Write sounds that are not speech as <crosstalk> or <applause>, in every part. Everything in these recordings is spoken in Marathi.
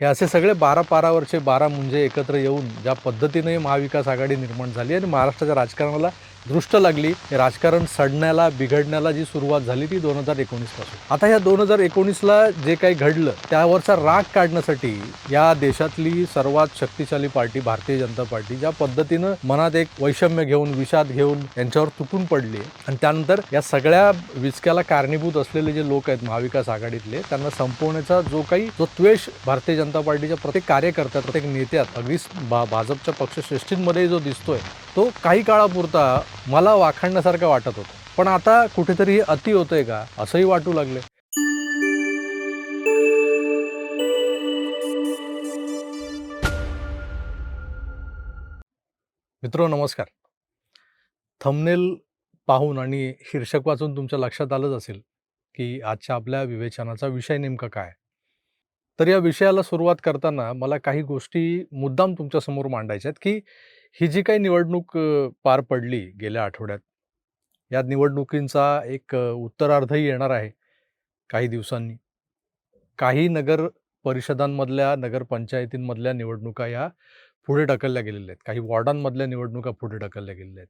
हे असे सगळे बारा पारावरचे बारा मुंजे एकत्र येऊन ज्या पद्धतीने महाविकास आघाडी निर्माण झाली आणि महाराष्ट्राच्या राजकारणाला दृष्ट लागली राजकारण सडण्याला बिघडण्याला जी सुरुवात झाली ती दोन हजार एकोणीसपासून आता ह्या दोन हजार एकोणीसला जे काही घडलं त्यावरचा राग काढण्यासाठी या देशातली सर्वात शक्तिशाली पार्टी भारतीय जनता पार्टी ज्या पद्धतीनं मनात एक वैषम्य घेऊन विषाद घेऊन यांच्यावर तुटून पडली आणि त्यानंतर या सगळ्या विचक्याला कारणीभूत असलेले जे लोक आहेत महाविकास आघाडीतले त्यांना संपवण्याचा जो काही जो त्वेष भारतीय जनता पार्टीच्या प्रत्येक कार्यकर्त्यात प्रत्येक नेत्यात अगदी भा भाजपच्या पक्षश्रेष्ठींमध्ये जो दिसतोय तो काही काळापुरता मला वाखाणण्यासारखं वाटत होतं. पण आता कुठेतरी हे अति होतंय का? असंही वाटू लागले मित्रो नमस्कार. थंबनेल पाहून आणि शीर्षक वाचून तुमच्या लक्षात आलंच असेल की आजच्या आपल्या विवेचनाचा विषय नेमका काय? तर या विषयाला सुरुवात करताना मला काही गोष्टी मुद्दाम तुमच्यासमोर मांडायच्या आहेत की ही जी काही निवडणूक अ, पार पडली गेल्या आठवड्यात या निवडणुकींचा एक अ, उत्तरार्धही येणार आहे काही दिवसांनी. काही नगर परिषदांमधल्या नगरपंचायतींमधल्या निवडणुका या पुढे ढकलल्या गेलेल्या आहेत. काही वॉर्डांमधल्या निवडणुका पुढे ढकलल्या गेलेल्या आहेत.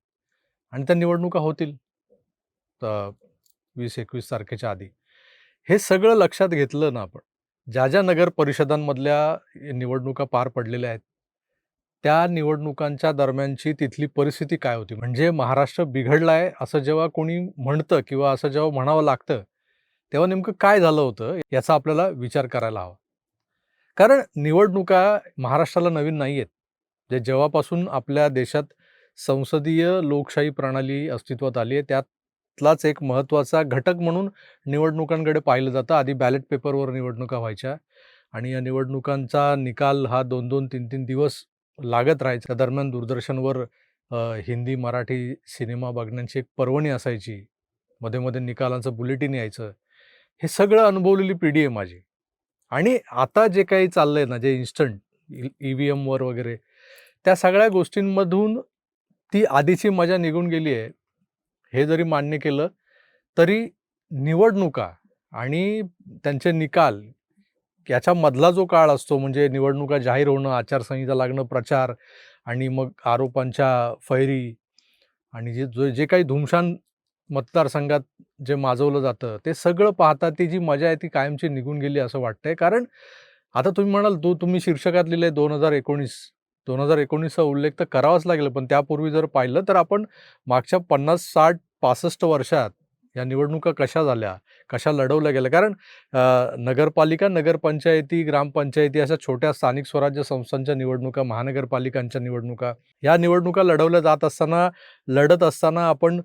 आणि त्या निवडणुका होतील तर वीस एकवीस तारखेच्या आधी. हे सगळं लक्षात घेतलं ना आपण ज्या ज्या नगर परिषदांमधल्या निवडणुका पार पडलेल्या आहेत त्या निवडणुकांच्या दरम्यानची तिथली परिस्थिती काय होती? म्हणजे महाराष्ट्र बिघडलाय असं जेव्हा कोणी म्हणतं किंवा असं जेव्हा म्हणावं लागतं तेव्हा नेमकं काय झालं होतं याचा आपल्याला विचार करायला हवा. कारण निवडणुका महाराष्ट्राला नवीन नाही आहेत जे जेव्हापासून आपल्या देशात संसदीय लोकशाही प्रणाली अस्तित्वात आली आहे त्यातलाच एक महत्त्वाचा घटक म्हणून निवडणुकांकडे पाहिलं जातं. आधी बॅलेट पेपरवर निवडणुका व्हायच्या आणि या निवडणुकांचा निकाल हा दोन दोन तीन तीन दिवस लागत राहायच्या त्या दरम्यान दूरदर्शनवर हिंदी मराठी सिनेमा बघण्याची एक पर्वणी असायची. मध्ये मध्ये निकालांचं बुलेटिन यायचं. हे सगळं अनुभवलेली पिढी आहे माझी. आणि आता जे काही चाललंय ना जे इन्स्टंट ई व्ही एमवर वगैरे त्या सगळ्या गोष्टींमधून ती आधीची मजा निघून गेली आहे. हे जरी मान्य केलं तरी निवडणुका आणि त्यांचे निकाल याच्या मधला जो काळ असतो म्हणजे निवडणुका जाहीर होणं आचारसंहिता लागणं प्रचार आणि मग आरोपांच्या फैरी आणि जे जो जे काही धुमशान मतदारसंघात जे माजवलं जातं ते सगळं पाहता ती जी मजा आहे ती कायमची निघून गेली असं वाटतंय. कारण आता तुम्ही म्हणाल तो तुम्ही शीर्षकात लिहिलंय दोन हजार एकोणीस. दोन हजार एकोणीसचा उल्लेख तर करावाच लागेल पण त्यापूर्वी जर पाहिलं तर आपण मागच्या पन्नास साठ पासष्ट वर्षात या निवडणुका कशा झाल्या? कशा लढवल्या गेल्या? कारण नगरपालिका नगरपंचायती ग्रामपंचायती अशा छोट्या स्थानिक स्वराज्य संस्थांच्या निवडणुका महानगरपालिकांच्या निवडणुका या निवडणुका लढवल्या जात असताना लढत असताना आपण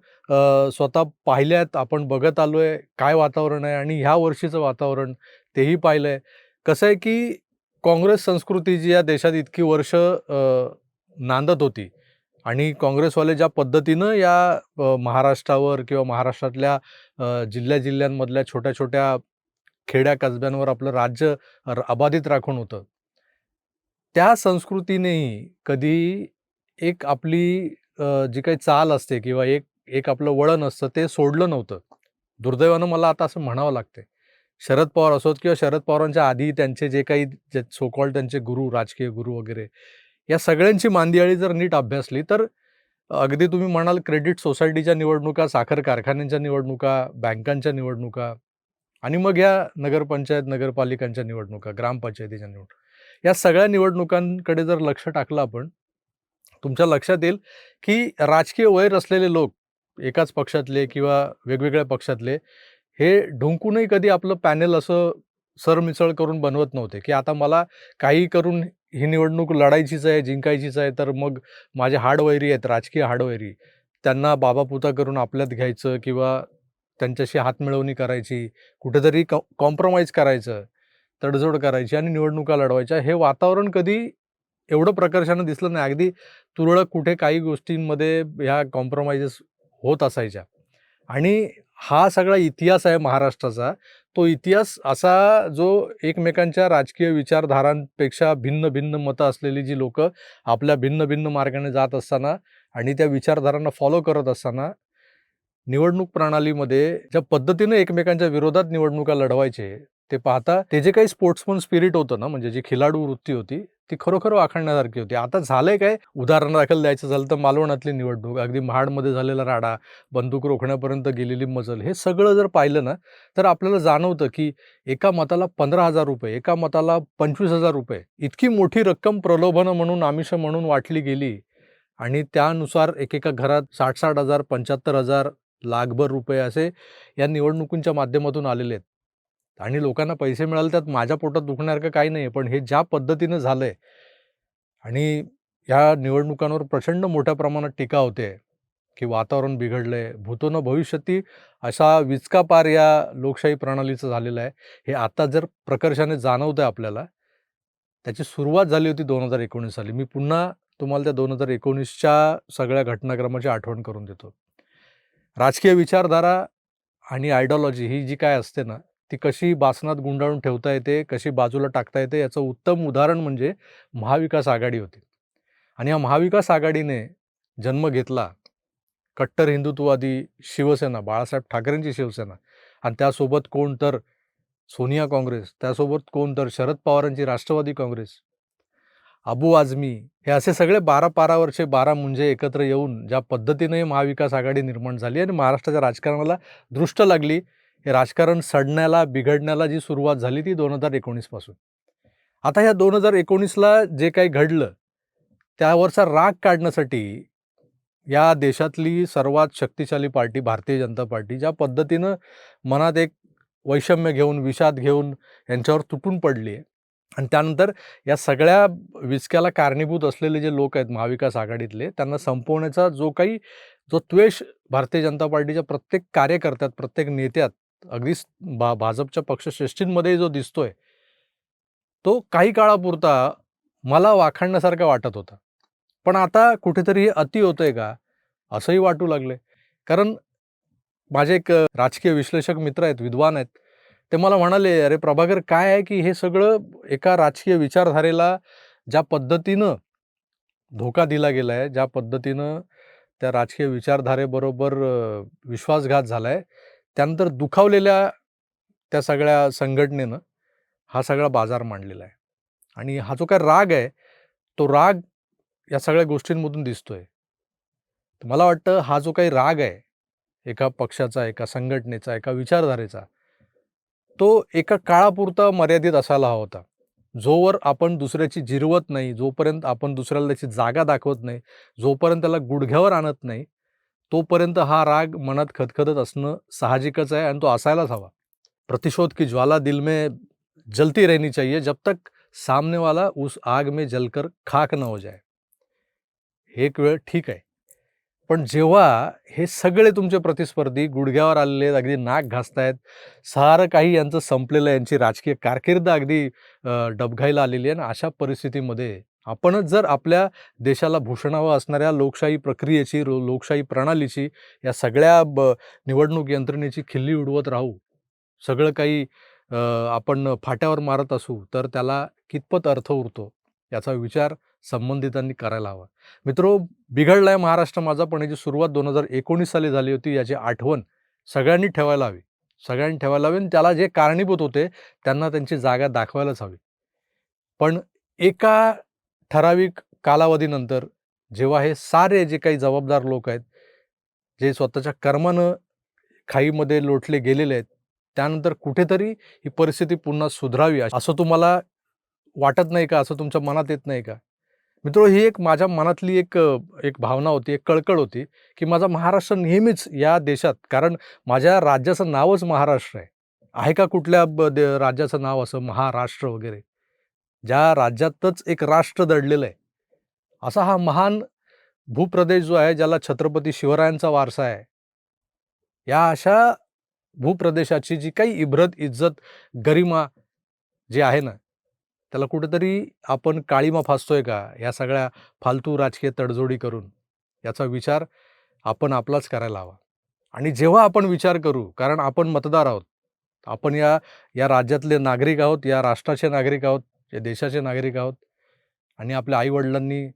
स्वतः पाहिल्यात आपण बघत आलो आहे काय वातावरण आहे आणि ह्या वर्षीचं वातावरण तेही पाहिलं आहे कसं आहे की काँग्रेस संस्कृती जी या देशात इतकी वर्ष नांदत होती आणि काँग्रेसवाले ज्या पद्धतीनं या महाराष्ट्रावर किंवा महाराष्ट्रातल्या जिल्ह्या जिल्ह्यांमधल्या छोट्या छोट्या खेड्या कसब्यांवर आपलं राज्य अबाधित राखून होतं. त्या संस्कृतीनेही कधी एक आपली जी काही चाल असते किंवा एक एक आपलं वळण असतं ते सोडलं नव्हतं. दुर्दैवानं मला आता असं म्हणावं लागते शरद पवार असोत किंवा शरद पवारांच्या आधी त्यांचे जे काही जे सोकॉल त्यांचे गुरु राजकीय गुरु वगैरे या सगळ्यांची मांदियाळी जर नीट अभ्यासली तर अगदी तुम्ही म्हणाल क्रेडिट सोसायटीच्या निवडणुका साखर कारखान्यांच्या निवडणुका बँकांच्या निवडणुका आणि मग या नगरपंचायत नगरपालिकांच्या निवडणुका ग्रामपंचायतीच्या निवडणुका. या सगळ्या निवडणुकांकडे जर लक्ष टाकलं आपण तुमच्या लक्षात येईल की राजकीय वैर असलेले लोक एकाच पक्षातले किंवा वेगवेगळ्या पक्षातले हे ढुंकूनही कधी आपलं पॅनेल असं सरमिसळ करून बनवत नव्हते की आता मला काही करून ही निवडणूक लढायचीच आहे जिंकायचीच आहे तर मग माझे हाडवैरी आहेत राजकीय हाडवैरी. त्यांना बाबापुता करून आपल्यात घ्यायचं किंवा त्यांच्याशी हातमिळवणी करायची कुठेतरी कॉ कॉम्प्रोमाइज करायचं तडजोड करायची आणि निवडणुका लढवायच्या. हे वातावरण कधी एवढं प्रकर्षानं दिसलं नाही. अगदी तुरळक कुठे काही गोष्टींमध्ये ह्या कॉम्प्रोमाइजेस होत असायच्या. आणि हा सगळा इतिहास आहे महाराष्ट्राचा. तो इतिहास असा जो एकमेकांच्या राजकीय विचारधारांपेक्षा भिन्न भिन्न मतं असलेली जी लोक आपल्या भिन्न भिन्न मार्गाने जात असताना आणि त्या विचारधारांना फॉलो करत असताना निवडणूक प्रणालीमध्ये ज्या पद्धतीनं एकमेकांच्या विरोधात निवडणुका लढवायचे ते पाहता ते जे काही स्पोर्ट्समन स्पिरिट होतं ना म्हणजे जी खिलाडू वृत्ती होती ती खरोखर वाखाणण्यासारखी होती. आता झालंय काय? उदाहरण दाखल द्यायचं झालं तर मालवणातली निवडणूक अगदी महाडमध्ये झालेला राडा बंदूक रोखण्यापर्यंत गेलेली मजल हे सगळं जर पाहिलं ना तर आपल्याला जाणवतं की एका मताला पंधरा हजार रुपये एका मताला पंचवीस हजार रुपये इतकी मोठी रक्कम प्रलोभनं म्हणून आमिष म्हणून वाटली गेली. आणि त्यानुसार एकेका घरात साठ साठ हजार पंच्याहत्तर हजार लाखभर रुपये असे या निवडणुकींच्या माध्यमातून आलेले आहेत. आणि लोकांना पैसे मिळाले त्यात माझ्या पोटात दुखण्यासारखं काही नाही पण हे ज्या पद्धतीनं झालं आहे आणि ह्या निवडणुकांवर प्रचंड मोठ्या प्रमाणात टीका होते की वातावरण बिघडलं आहे भूतोनं भविष्यती असा विचकापार या लोकशाही प्रणालीचं झालेलं आहे हे आता जर प्रकर्षाने जाणवतं आहे आपल्याला त्याची सुरुवात झाली होती दोन हजार एकोणीस साली. मी पुन्हा तुम्हाला त्या दोन हजार एकोणीसच्या सगळ्या घटनाक्रमाची आठवण करून देतो. राजकीय विचारधारा आणि आयडिओलॉजी ही जी काय असते ना ती कशी बासनात गुंडाळून ठेवता येते कशी बाजूला टाकता येते याचं उत्तम उदाहरण म्हणजे महाविकास आघाडी होती. आणि या महाविकास आघाडीने जन्म घेतला कट्टर हिंदुत्ववादी शिवसेना बाळासाहेब ठाकरेंची शिवसेना. आणि त्यासोबत कोण तर सोनिया काँग्रेस त्यासोबत कोण तर शरद पवारांची राष्ट्रवादी काँग्रेस. अबू आझमी हे असे सगळे बारा बारा वर्षे बारा मुंजे एकत्र येऊन ज्या पद्धतीने महाविकास आघाडी निर्माण झाली आणि महाराष्ट्राच्या राजकारणाला दृष्ट लागली हे राजकारण सडण्याला बिघडण्याला जी सुरुवात झाली ती दोन हजार एकोणीसपासून आता ह्या दोन हजार एकोणीसला जे काही घडलं त्यावरचा राग काढण्यासाठी या देशातली सर्वात शक्तिशाली पार्टी भारतीय जनता पार्टी ज्या पद्धतीनं मनात एक वैषम्य घेऊन विषाद घेऊन यांच्यावर तुटून पडली आहे. आणि त्यानंतर या सगळ्या विचक्याला कारणीभूत असलेले जे लोक आहेत महाविकास आघाडीतले त्यांना संपवण्याचा जो काही जो त्वेष भारतीय जनता पार्टीच्या प्रत्येक कार्यकर्त्यात प्रत्येक नेत्यात अगदी भा भाजपच्या पक्षश्रेष्ठींमध्ये जो दिसतोय तो काही काळापुरता मला वाखाणण्यासारखा वाटत होता. पण आता कुठेतरी हे अति होतंय का? असंही वाटू लागले कारण माझे एक राजकीय विश्लेषक मित्र आहेत विद्वान आहेत. ते मला म्हणाले अरे प्रभाकर काय आहे की हे सगळं एका राजकीय विचारधारेला ज्या पद्धतीनं धोका दिला गेला आहे ज्या पद्धतीनं त्या राजकीय विचारधारेबरोबर विश्वासघात झाला आहे त्यानंतर दुखावलेल्या त्या सगळ्या संघटनेनं हा सगळा बाजार मांडलेला आहे. आणि हा जो काय राग आहे तो राग या सगळ्या गोष्टींमधून दिसतोय. मला वाटतं हा जो काही राग आहे एका पक्षाचा एका संघटनेचा एका विचारधारेचा तो एका काळापुरता मर्यादित असायला हवा होता. जोवर आपण दुसऱ्याची जिरवत नाही जोपर्यंत आपण दुसऱ्याला त्याची जागा दाखवत नाही जोपर्यंत त्याला गुडघ्यावर आणत नाही तोपर्यंत हा राग मनात खतखतत असणं साहजिकच आहे आणि तो असायलाच हवा. प्रतिशोध की ज्वाला दिल में जलती रहनी चाहिए जब तक सामने वाला उस आग में जलकर खाक न हो जाए। एक वेळ ठीक आहे. पण जेव्हा हे सगळे तुमचे प्रतिस्पर्धी गुडघ्यावर आलेले आहेत अगदी नाक घासतायत सारं काही यांचं संपलेलं आहे यांची राजकीय कारकीर्द अगदी डबघाईला आलेली आहे आणि अशा परिस्थितीमध्ये आपणच जर आपल्या देशाला भूषणावं असणाऱ्या लोकशाही प्रक्रियेची लो लोकशाही प्रणालीची या सगळ्या ब निवडणूक यंत्रणेची खिल्ली उडवत राहू सगळं काही आपण फाट्यावर मारत असू तर त्याला कितपत अर्थ उरतो याचा विचार संबंधितांनी करायला हवा. मित्रो बिघडलाय महाराष्ट्र माझा पण याची सुरुवात दोन हजार एकोणीस साली झाली होती याची आठवण सगळ्यांनी ठेवायला हवी. सगळ्यांनी ठेवायला हवी आणि त्याला जे कारणीभूत होते त्यांना त्यांची जागा दाखवायलाच हवी. पण एका ठराविक कालावधीनंतर जेव्हा हे सारे जे काही जबाबदार लोक आहेत जे स्वतःच्या कर्मानं खाईमध्ये लोटले गेलेले आहेत त्यानंतर कुठेतरी ही परिस्थिती पुन्हा सुधरावी असं तुम्हाला वाटत नाही का? असं तुमच्या मनात येत नाही का? मित्रो ही एक माझ्या मनातली एक एक भावना होती एक कळकळ होती की माझा महाराष्ट्र नेहमीच या देशात कारण माझ्या राज्याचं नावच महाराष्ट्र आहे. आहे का कुठल्या राज्याचं नाव असं महाराष्ट्र वगैरे? ज्या राज्यातच एक राष्ट्र दडलेलं आहे. असा हा महान भूप्रदेश जो आहे ज्याला छत्रपती शिवरायांचा वारसा आहे. या अशा भूप्रदेशाची जी काही इब्रत इज्जत गरिमा जी आहे ना त्याला कुठेतरी आपण काळीमा फासतोय का? या सगळ्या फालतू राजकीय तडजोडी करून याचा विचार आपण आपलाच करायला हवा. आणि जेव्हा आपण विचार करू कारण आपण मतदार आहोत आपण या या राज्यातले नागरिक आहोत या राष्ट्राचे नागरिक आहोत या देशाचे नागरिक आहोत आणि आपल्या आईवडिलांनी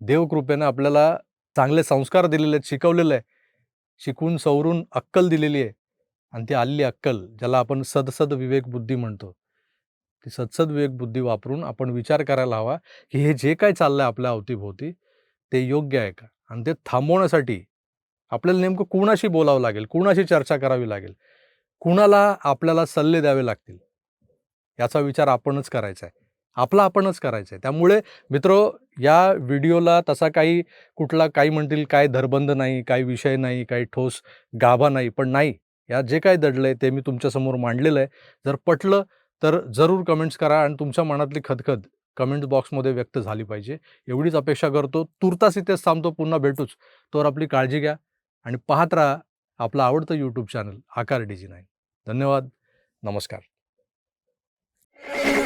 देवकृपेनं आपल्याला चांगले संस्कार दिलेले आहेत शिकवलेलं आहे शिकून सवरून अक्कल दिलेली आहे आणि ती आलेली अक्कल ज्याला आपण सदसद विवेक बुद्धी म्हणतो ती सदसद विवेक बुद्धी वापरून आपण विचार करायला हवा की हे जे काय चाललंय आपल्या अवतीभोवती ते योग्य आहे का? आणि ते थांबवण्यासाठी आपल्याला नेमकं कुणाशी बोलावं लागेल? कुणाशी चर्चा करावी लागेल? कुणाला आपल्याला सल्ले द्यावे लागतील? याचा विचार आपणच करायचा आहे. आपला आपणच करायचा आहे. त्यामुळे मित्र या व्हिडिओला तसा काही कुठला काही म्हणतील काय धरबंध नाही काही विषय नाही काही ठोस गाभा नाही. पण नाही या जे काय दडलं आहे ते मी तुमच्यासमोर मांडलेलं आहे. जर पटलं तर जरूर कमेंट्स करा आणि तुमच्या मनातली खदखद कमेंट बॉक्समध्ये व्यक्त झाली पाहिजे. एवढीच अपेक्षा करतो. तुर्तास इथेच थांबतो. पुन्हा भेटूच. तोवर आपली काळजी घ्या आणि पाहत राहा आपलं आवडतं YouTube channel Aakar DG nine धन्यवाद. नमस्कार. Yeah. <laughs>